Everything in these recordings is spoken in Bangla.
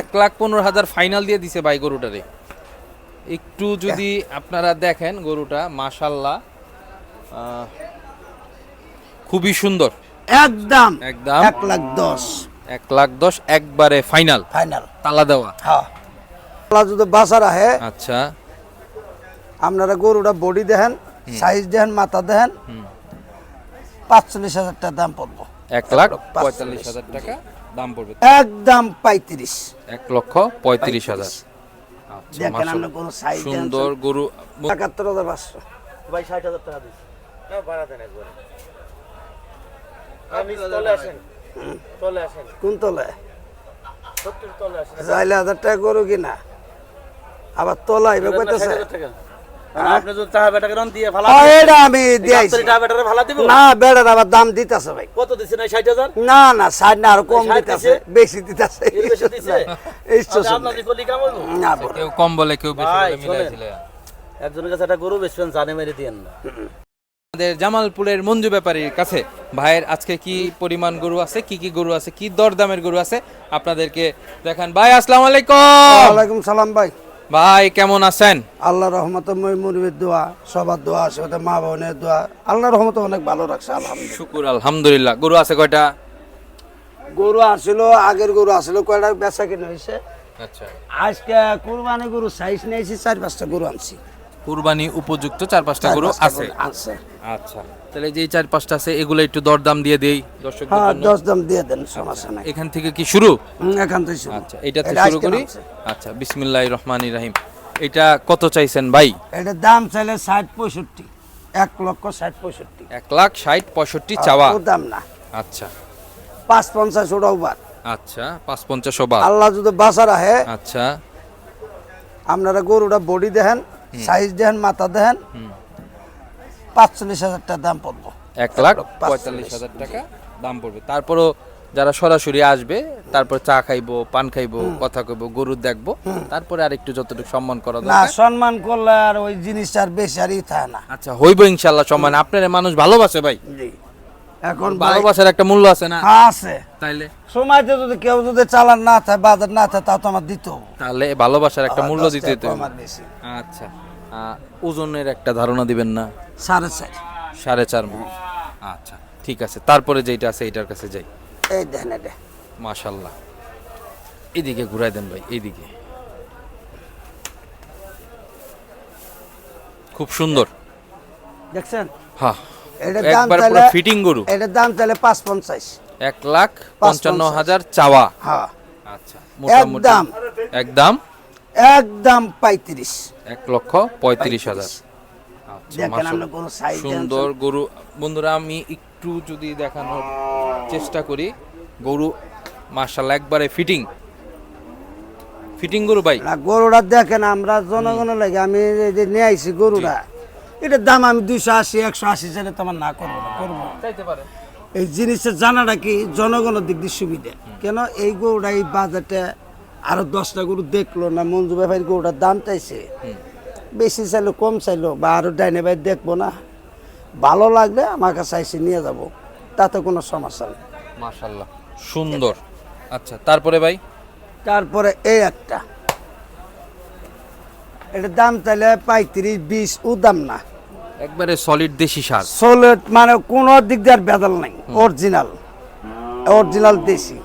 এক লাখ পনেরো হাজার ফাইনাল দিয়ে দিছে ভাই গরুটারে। একটু যদি আপনারা দেখেন গরুটা মাশাল্লাহ খুবই সুন্দর। একদম। একদম। এক লাখ দশ। এক লাখ দশ একবারে ফাইনাল ফাইনাল তালা দেওয়া। হ্যাঁ। আল্লাহ যদি বাসার আহে আচ্ছা। আপনারা গরুটা বডি দেখেন সাইজ দেখেন মাথা দেখেন পাঁচচল্লিশ হাজার টাকা দাম পড়ব। এক লাখ পঁয়তাল্লিশ হাজার টাকা। দাম পড়বে একদম পঁয়ত্রিশ। এক লক্ষ পঁয়ত্রিশ হাজার। আচ্ছা, দেখেন আমরা কোনো সাইজ সুন্দর গরু একাত্তর হাজার পাঁচশো। ভাই ষাট হাজার টাকা দিচ্ছি। না ভাড়া দেন একবারে। আমি তলে আসেন। তলে আসেন। কোন তলে? সত্তর তলে আসেন। চাইলে হাজার টাকা গরু কিনা। আবার কইতেছে আমি দিয়েছি টাকা বেটারে ভাড়া দিব? না বেড়ার আবার দাম দিতেছে ভাই। কত দিচ্ছেন এই ষাট হাজার? না না সাইড না আরও কম দিতেছে। বেশি দিতেছে। আচ্ছা। কেউ কম বলে কেউ একজনের কাছে একটা গরু বেচবেন জানে মেরে দিয়েন না। আমাদের জামালপুরের মঞ্জু ব্যাপারীর কাছে ভাইয়ের আজকে কি পরিমাণ গরু আছে কি কি গরু আছে কি দরদামের গরু আছে আপনাদেরকে দেখান। ভাই আসসালামু আলাইকুম। ওয়ালাইকুম সালাম ভাই। ভাই কেমন আছেন? আল্লাহ রহমত মুরবির দোয়া সবার দোয়া সাথে মা বোনের দোয়া। আল্লাহ রহমত অনেক ভালো রাখছে আলহামদুলিল্লাহ। শুকুর আলহামদুলিল্লাহ। গরু আছে কয়টা? গরু আসলো আগের গরু আসলো কয়টা বেচা কিনে হয়েছে? আচ্ছা। আজকে কুরবানি গরু সাইজ নিয়েছি চার পাঁচটা গরু আনছি। কুরবানি উপযুক্ত চার পাঁচটা গরু আছে? গরু আছে। আচ্ছা। তাহলে যে চার পাঁচটা আছে এগুলো একটু দরদাম দিয়ে দেই দর্শকদের হ্যাঁ জন্য। দশ দাম দিয়ে দেন সমস্যা নাই। এখান থেকে কি শুরু? এখান থেকে শুরু। আচ্ছা এটা থেকে শুরু করি। আচ্ছা বিসমিল্লাহির রহমানির রহিম। এটা কত চাইছেন ভাই? এটার দাম চাইলে ষাট পঁয়ষট্টি এক লক্ষ ষাট পঁয়ষট্টি। এক লাখ ষাট পঁয়ষট্টি চাওয়া। দাম না। আচ্ছা। পাঁচ পঞ্চাশ ওটাও বাদ। আচ্ছা পাঁচ পঞ্চাশ বাদ। আল্লাহ যদি বাসার আহে আচ্ছা। আপনারা গরুটা বডি দেখেন সাইজ দেখেন মাথা দেখেন পাঁচচল্লিশ হাজার টাকা দাম পড়ব। এক লাখ পঁয়তাল্লিশ হাজার টাকা দাম পড়বে। তারপরও যারা সরাসরি আসবে তারপর চা খাইবো পান খাইবো কথা কইবো গরু দেখব তারপরে আর একটু যতটুকু সম্মান করা না সম্মান করলে আর ওই জিনিসটা আর বেশি আর থাকে না। আচ্ছা হইব ইনশাল্লাহ সম্মান। আপনার মানুষ ভালোবাসে ভাই। জি। এখন ভালোবাসার একটা মূল্য আছে না? আছে। তাইলে? সময়তে যদি কেউ যদি চালান না থাকে বাজার না থাকে তা তো আমার দিত তাহলে ভালোবাসার একটা মূল্য দিতে তো আমার বেশি। আচ্ছা। ওজনের একটা ধারণা দিবেন না? সাড়ে চার। সাড়ে চার মণ আচ্ছা ঠিক আছে। তারপরে যেটা আছে এটার কাছে যাই। এই দেখেন এটা। মাশাল্লাহ এদিকে ঘুরাই দেন ভাই এইদিকে। খুব সুন্দর। দেখছেন? হ্যাঁ। এটার দাম একবার পুরো ফিটিং গরু। এটার দাম চাইলে পাঁচ পঞ্চাশ। এক লাখ পঞ্চান্ন হাজার চাওয়া। হ্যাঁ। আচ্ছা মোটামুটি। একদম। একদম। একদম পঁয়ত্রিশ। এক লক্ষ পঁয়ত্রিশ হাজার। আচ্ছা, সুন্দর গরু। বন্ধুরা আমি একটু যদি দেখানোর চেষ্টা করি গরু মার্শাল একবারে ফিটিং ফিটিং গরু ভাই। গরুটা দেখেন আমরা জনগণের লাগে আমি যে নিয়ে আইছি গরুটা এটার দাম আমি দুইশো আশি একশো আশি চাইলে তো আমার না করব না করব চাইতে পারে। এই জিনিসটা জানাটা কি জনগণের দিক দিয়ে সুবিধা। কেন? এই গরুটা এই বাজারটা আরও দশটা গরু দেখল না মঞ্জু ব্যাপারী গরুটার দাম চাইছে। বেশি চাইলো কম চাইলো বা আরও ডাইনে ভাই দেখব না। ভালো লাগলে আমার কাছে এসে নিয়ে যাব তাতে কোনো সমস্যা নেই। মাশাল্লাহ সুন্দর। আচ্ছা তারপরে ভাই? তারপরে এই একটা। এটার দাম চাইলে পঁয়ত্রিশ বিশ ও দাম না। একবারে সলিড দেশি সার। সোলেট মানে কোনো দিক দিয়ে আর বেদাল নাই অরিজিনাল অরিজিনাল দেশি।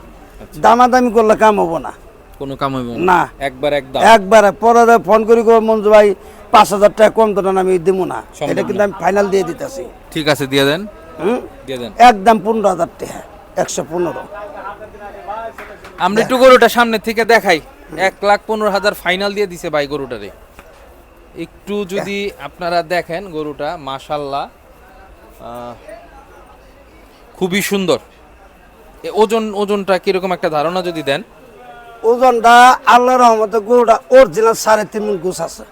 দামাদামি করলে কাম হব না। কোনো কাম হইব না। একবার একদম। একবারে পরে ফোন করি মঞ্জু ভাই পাঁচ হাজার টাকা কম তো আমি দিব না। এটা কিন্তু আমি ফাইনাল দিয়ে দিতেছি। ঠিক আছে দিয়ে দেন। হুম? দিয়ে দেন। একদম পনেরো হাজার টাকা একশো পনেরো। আমরা একটু গরুটা সামনে থেকে দেখাই। এক লাখ পনেরো হাজার ফাইনাল দিয়ে দিছে ভাই গরুটারে। একটু যদি আপনারা দেখেন গরুটা মাশাল্লাহ খুবই সুন্দর। ওজন ওজনটা কীরকম একটা ধারণা যদি দেন। ওজনটা আল্লাহ রহমতে গরুটা অরিজিনাল সাড়ে তিন মণ গোছ আছে।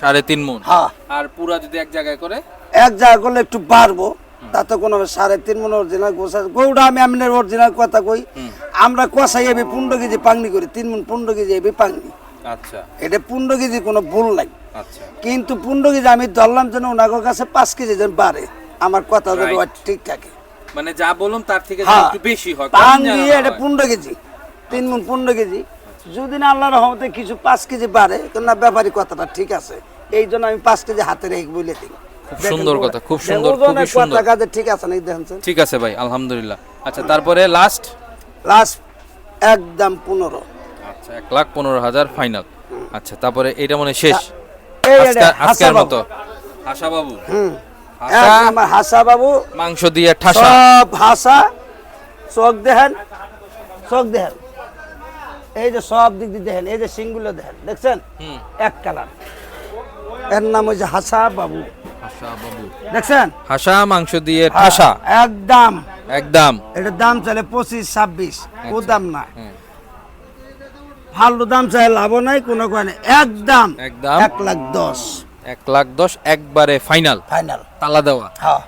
সাড়ে তিন মন হ্যাঁ। আর পুরা যদি এক জায়গায় করে? এক জায়গা করলে একটু বাড়বো তাতে কোনো সাড়ে তিন মন অরিজিনাল গোছ আছে। গরুটা আমি আপনার অরিজিনাল কথা কই আমরা কষাই এবি পনেরো কেজি পাংনি করি তিন মন পনেরো কেজি এবি পাংনি। আচ্ছা। এটা পনেরো কেজি কোনো ভুল নাই। আচ্ছা। কিন্তু পনেরো কেজি আমি ধরলাম যেন ওনার কাছে পাঁচ কেজি যেন বাড়ে আমার কথা যেন ঠিক থাকে। মানে যা বলুন তার থেকে হ্যাঁ। একটু বেশি হয় পাং কম যেন দিয়ে না এটা। পনেরো কেজি। তিন মন পনেরো কেজি। যদি না আল্লাহ রহমতে কিছু পাঁচ কেজি বাড়ে পারে না ব্যাপারী কথাটা ঠিক আছে। এই জন্য আমি পাঁচ কেজি হাতে রেখে বলে দিই। খুব সুন্দর কথা, খুব সুন্দর, খুবই সুন্দর। কথা কাজে ঠিক আছে না দেখেন ঠিক আছে ভাই আলহামদুলিল্লাহ। আচ্ছা তারপরে লাস্ট লাস্ট একদম পনেরো। আচ্ছা এক লাখ পনেরো হাজার ফাইনাল আচ্ছা তারপরে এটা মনে শেষ? আজকের হাসা মতো। আশা বাবু? হুম। হাসা? হাসা বাবু। মাংস দিয়ে ঠাসা? সব হাসা। চোখ দেখেন। চোখ দেখেন। এই যে সব দিক দিয়ে দেখেন এই যে সিংগুলো দেখেন দেখছেন? এক কালার। এর নাম হচ্ছে হাসা বাবু। দেখছেন? হাসা মাংস দিয়ে ঠাসা? একদম। একদম। এটার দাম চাইলে পঁচিশ ছাব্বিশ ও দাম না। হুম। ফালতু দাম চাই লাভ নাই কোনো কারণে। একদম। একদম। এক লাখ দশ। এক লাখ দশ একবারে ফাইনাল। ফাইনাল। তালা দেওয়া। হ্যাঁ।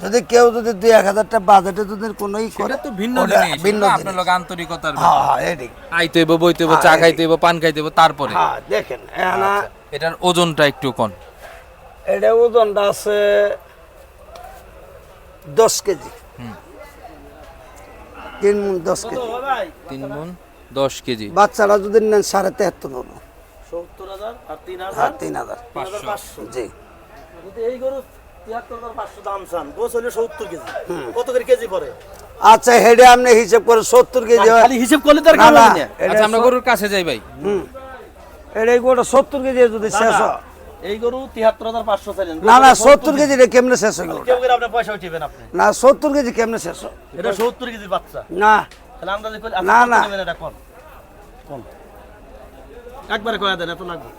যদি কেউ যদি দুই এক হাজারটা বাজেটে যদি কোনো ই করে তো ভিন্ন জিনিস ভিন্ন আপনার লোক আন্তরিকতার হ্যাঁ হ্যাঁ এদিক আইতে হইব বইতে হইব চা হ্যাঁ, খাইতে হইব পান খাইতে হইব তারপরে। হ্যাঁ দেখেন এটার ওজনটা একটু কম এটা ওজনটা আছে দশ কেজি। তিন মন দশ কেজি। তিন মন দশ কেজি। বাচ্চারা যদি নেন সাড়ে তেহাত্তর হলো সত্তর হাজার আর তিন হাজার? তিন হাজার। তিন হাজার পাঁচশো। জি। যদি এই গরু কত করে কেজি পড়ে? আচ্ছা হেডে আপনি হিসেব করে সত্তর কেজি খালি হিসেব করলে তার কাম না, হয় না আচ্ছা আমরা গরুর কাছে যাই ভাই। হুম। এটা এই গোটা সত্তর কেজি যদি শেষ হয়। এই গরু তিয়াত্তর হাজার পাঁচশো চাইলেন। না না সত্তর কেজি কেমনে শেষ হয়? আপনার পয়সা উঠিবেন আপনি। না সত্তর কেজি কেমনে শেষ হয়? এটা সত্তর কেজির বাচ্চা। না। তাহলে আন্দাজে না, না। কত নেবেন এটা কোন? কোন? একবারে কয়া দেন এত লাগবে।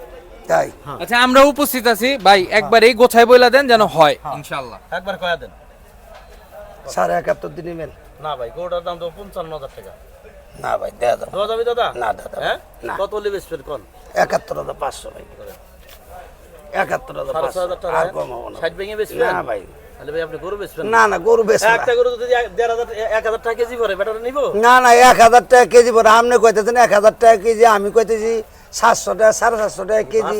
তাই। আচ্ছা আমরা উপস্থিত আছি। ভাই একবার এই গোছায় বইলা দেন যেন হয়। ইনশাআল্লাহ। একবার কয়া দেন। সাড়ে একাত্তর দিন নেবেন না ভাই গরুটার দাম তো পঞ্চান্ন হাজার টাকা। না ভাই দেয়া দাও দেওয়া যাবে দাদা? না দাদা হ্যাঁ? না। কত হলে বেচবেন কোন? একাত্তর হাজার পাঁচশো ভাই। একাত্তর হাজার পাঁচশো। হাজার টাকা আর কম হব না। ষাট ভেঙে বেচবেন না ভাই। ভাই আপনি গরু বেচবেন না? না গরু বেশ একটা গরু যদি দেড় হাজার এক হাজার টাকা কেজি পরে নিবো? না না এক হাজার টাকা কেজি পরে আপনি কইতেছেন এক হাজার টাকা কেজি আমি কইতেছি সাতশো টাকা সাড়ে সাতশো টাকা কেজি।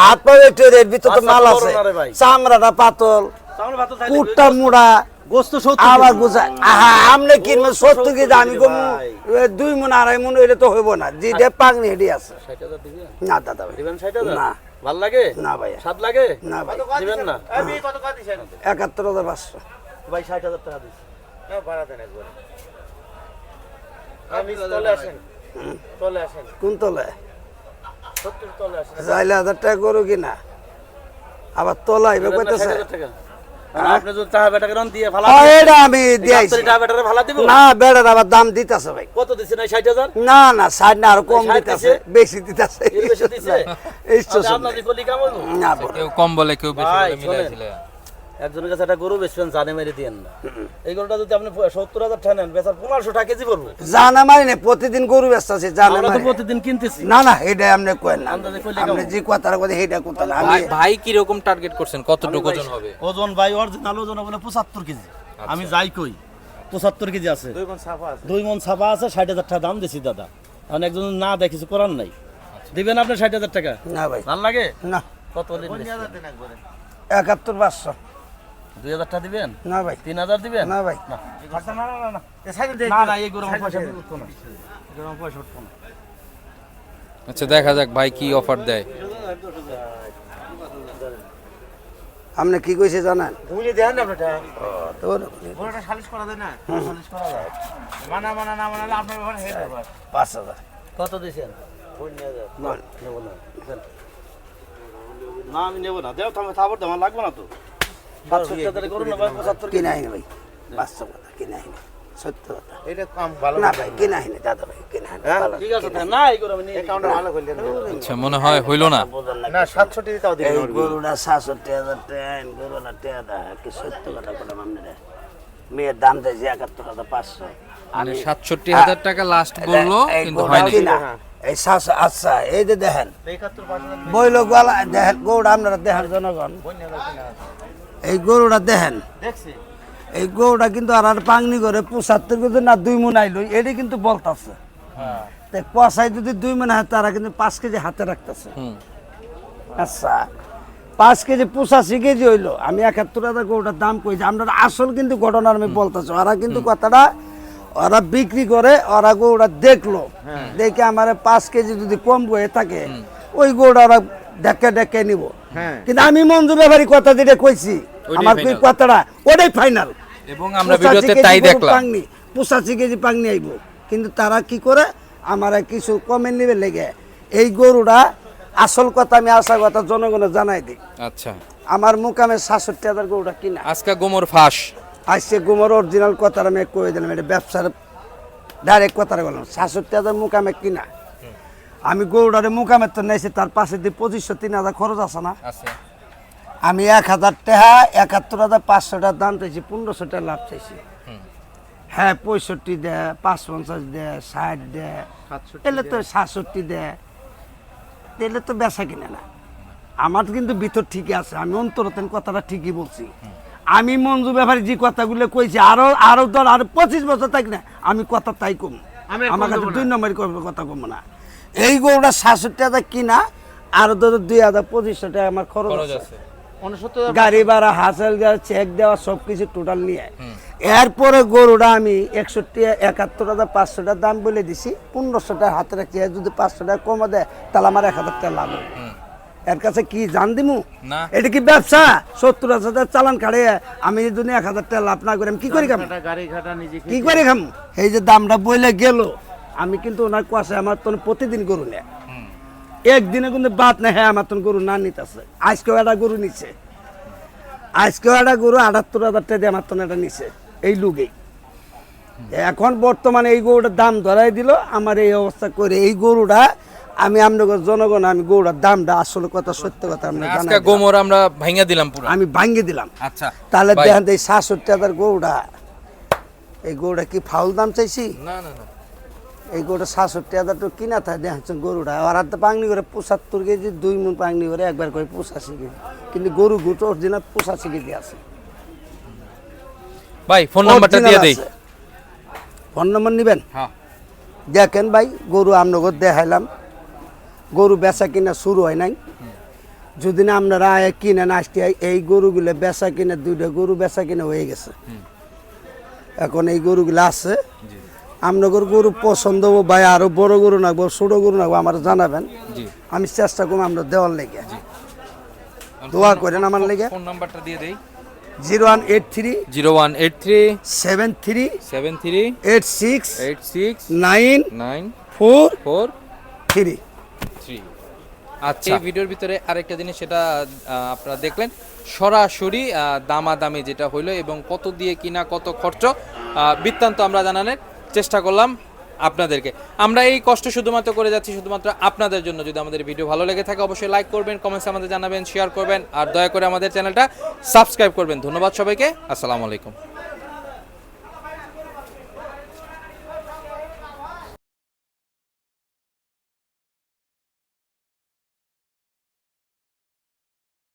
হাত পা একটু ভিতর তো আচ্ছা, মাল আছে। চামড়াটা পাতল কুটটা মুড়া আবার গুছা আহা আমনে কিনবো সত্তর কেজি আমি কম দুই মন আড়াই মন তো হইব না। যেটা পাকনি হেডি আছে। না দাদা ভাই। না। ভালো লাগে? না ভাই। স্বাদ লাগে? না ভাই। দিবেন না। একাত্তর হাজার পাঁচশো। ভাই ষাট হাজার টাকা দিচ্ছি চলে আসেন। চলে আসেন কোন তলায় চাইলে হাজার টাকা করো কিনা। আবার না কইতেছে 60,000 টাকা? আর আপনি যদি টাকা বেটাকে রন দিয়ে ভালো হ্যাঁ, এটা আমি দিয়েছি টাকা বেটারে ভালো দিব? না না না ষাট না আরও কম দিতেছে। বেশি দিতেছে। কম বলে কেউ বেশি একজনের কাছে একটা গরু বেশি জানে মেরে দিয়েন না। এই গরুটা যদি আপনি সত্তর হাজার টাকা নেন বেচার পনেরোশো টাকা কেজি পড়ব। জানা মারি না প্রতিদিন গরু বেচতেছি জানা মারি প্রতিদিন কিনতেছি। না না এটা আপনি কয়েন না। আপনি যে কথার কথা এটা কথা না ভাই কি রকম টার্গেট করছেন? কতটুকু ওজন হবে? ওজন ভাই অরিজিনাল ওজন হবে 75 কেজি। আচ্ছা। আমি যাই কই 75 কেজি আছে। দুই মন ছাপা আছে। দুই মন ছাপা আছে 60000 টাকা দাম দিছি দাদা। কারণ একজন না দেখিছে করার নাই। আচ্ছা। দিবেন আপনি 60000 টাকা? না ভাই। ভালো লাগে? না। কত হলে 71500 দুই হাজার টাকা দিবেন? না ভাই। তিন হাজার দিবেন? না ভাই। না। না না এই গরু পয়সা উঠতো না। এই পয়সা উঠতো না। আচ্ছা দেখা যাক ভাই কি অফার দেয়। আপনি কি কইছে জানেন? দেখেন আপনার টাকা ও, তো। গরুটা সালিশ করা যায় না? সালিশ করা যায়। মানা মানা না মানালে আপনার ব্যাপার হেড ব্যাপার পাঁচ হাজার। কত দিয়েছেন না নেব না। দেন। না আমি নেব না। দেও থামে থাবর দেওয়া লাগবে না তো। কিনা হয়নি ভাই? পাঁচশো কথা কিনা হয়নি সত্য কথা। এটা কাম ভালো না ভাই কিনা হয়নি দাদা ভাই কিনা হয়নি ঠিক আছে না এই করে আমি নিয়ে ভালো করলেন। আচ্ছা মনে হয় হইল না। না না সাতষট্টি তাও এই গরুটা সাতষট্টি হাজার টাকা গরুটা টাকা দেয়। কি সত্য কথা বললাম আপনারা মেয়ের দাম দিয়েছে একাত্তর হাজার পাঁচশো। মানে সাতষট্টি হাজার টাকা লাস্ট বলল কিন্তু হয়নি। কিনা? এই আচ্ছা এই যে দেখেন। বইল গলা দেখেন গরুটা আপনারা দেখেন জনগণ। এই গরুটা দেখেন। এই গরুটা কিন্তু আর আর পাংনি করে পঁচাত্তর কেজি না দুই মন আইলো এটি কিন্তু বলতাছে তাই কষাই যদি দুই মন হয় তারা কিন্তু পাঁচ কেজি হাতে রাখতেছে। আচ্ছা পাঁচ কেজি পঁচাশি কেজি হইল। আমি একাত্তর হাজার গরুটার দাম কইছি আমরা আসল কিন্তু ঘটনা আমি বলতেছি। ওরা কিন্তু কথাটা ওরা বিক্রি করে ওরা গরুটা দেখল। দেখে আমার পাঁচ কেজি যদি কম হয়ে থাকে ওই গরুটা ওরা ডেকে ডেকে নিব। হ্যাঁ। কিন্তু আমি মঞ্জু ব্যাপারী কথা যেটা কইছি আমার final। কথাটা ওটাই ফাইনাল এবং আমরা ভিডিওতে তাই দেখলাম। পাংনি পঁচাশি কেজি পাংনি আইব। কিন্তু তারা কি করে? আমার কিছু কমেন্ট নিবে লেগে। এই গরুটা আসল কথা আমি কথা জনগণে জানাই দিই। আচ্ছা। আমার মুকামে সাতষট্টি হাজার গরুটা কিনা। আজকে গোমর ফাঁস। আসছে গুমর অরিজিনাল কথাটা আমি কয়ে দিলাম এটা ব্যবসার ডাইরেক্ট কথাটা বললাম। সাতষট্টি হাজার মুকামে কিনা। আমি গরুটারে মুকামে তো নেছি তার পাশে দিয়ে পঁচিশশো তিন হাজার খরচ আছে না। আছে। আমি এক হাজার টাকা একাত্তর হাজার পাঁচশো টাকা দাম চাইছি পনেরোশো টাকা লাভ চাইছি। হ্যাঁ পঁয়ষট্টি দে পাঁচ পঞ্চাশ দে ষাট দেয় এলে তো সাতষট্টি দে এলে তো বেচা কিনে না। আমার কিন্তু ভিতর ঠিকই আছে আমি অন্তরতেন কথাটা ঠিকই বলছি। আমি মঞ্জু ব্যাপারে যে কথাগুলো কইছি আরও আরও ধর আরও পঁচিশ বছর থাকি না আমি কথা তাই কম। আমার কাছে দুই নম্বরের কথা কম না। এই গরুটা সাতষট্টি হাজার কিনা আর ধরো দুই হাজার পঁচিশশো টাকা আমার খরচ আছে। গাড়ি ভাড়া হাসেল দেওয়া চেক দেওয়া সব কিছু টোটাল নিয়ে এরপরে গরুটা আমি একষট্টি একাত্তর হাজার পাঁচশো টাকা দাম বলে দিছি। পনেরোশো টাকা হাতে রাখছি যদি পাঁচশো টাকা কমে দেয় তাহলে আমার এক হাজার টাকা লাভ। এর কাছে কি জান দিমু? এটা কি ব্যবসা? সত্তর হাজার চালান কাড়ে আমি যদি এক হাজার টাকা লাভ না করি আমি কি করি নিজে কি করে খাম? এই যে দামটা বইলে গেল আমি কিন্তু ওনার কাছে আমার তো প্রতিদিন গরু নেয়। একদিনে কিন্তু বাদ না হ্যাঁ আমার গরু না নিতেছে। আজকেও একটা গরু নিচ্ছে আজকেও একটা গরু আটাত্তর হাজার টাকা দিয়ে আমার এটা নিচ্ছে এই লুগেই। এখন বর্তমানে এই গরুটার দাম ধরাই দিল। আমার এই অবস্থা করে এই গরুটা আমি আপনাদের জনগণ আমি গরুটার দামটা আসলে কথা সত্য কথা আমরা আজকে গোমর আমরা ভাঙা দিলাম পুরো। আমি ভাঙ্গি দিলাম। আচ্ছা তাহলে দেখেন এই সাতষট্টি হাজার গরুটা। এই গরুটা কি ফাউল দাম চাইছি? না না না। এই গরুটা সাতষট্টি হাজার তো কিনা থাকে দেখছেন গরুটা। আর হাতে পাংনি করে পঁচাত্তর কেজি দুই মন পাংনি করে একবার করে পঁচাশি কেজি। কিন্তু গরু গুটো অরিজিনাল পঁচাশি কেজি আছে। ভাই ফোন নাম্বারটা দিয়ে দেই। ফোন নম্বর নেবেন? হ্যাঁ। দেখেন ভাই গরু আপনাকে দেখাইলাম। গরু বেচা কিনা শুরু হয় নাই। যদি না আপনারা আয় কিনেন আসতে এই গরুগুলো বেচা কিনা দুইটা গরু বেচা কিনা হয়ে গেছে। এখন এই গরুগুলো আছে। আপনাদের গরু পছন্দ হব ভাই আরও বড় গরু নাকবো ছোট গরু নাকবো আমার জানাবেন। জি। আমি চেষ্টা করব আমরা দেওয়ার লেগে। দোয়া করেন আমার লেগে। ফোন নাম্বারটা দিয়ে দেই। Zero one eight three zero one eight three seven three seven three eight six eight six nine nine four four three. Three. আচ্ছা। এই ভিডিওর ভিতরে আরেকটা জিনিস সেটা আপনারা দেখলেন। সরাসরি দামাদামি যেটা হইল এবং কত দিয়ে কিনা কত খরচ বৃত্তান্ত আমরা জানানোর চেষ্টা করলাম আপনাদেরকে। আমরা এই কষ্ট শুধুমাত্র করে যাচ্ছি শুধুমাত্র আপনাদের জন্য। যদি আমাদের ভিডিও ভালো লেগে থাকে, অবশ্যই লাইক করবেন কমেন্টস আমাদের জানাবেন শেয়ার করবেন, আর দয়া করে আমাদের চ্যানেলটা সাবস্ক্রাইব করবেন। ধন্যবাদ সবাইকে, আসসালামু আলাইকুম।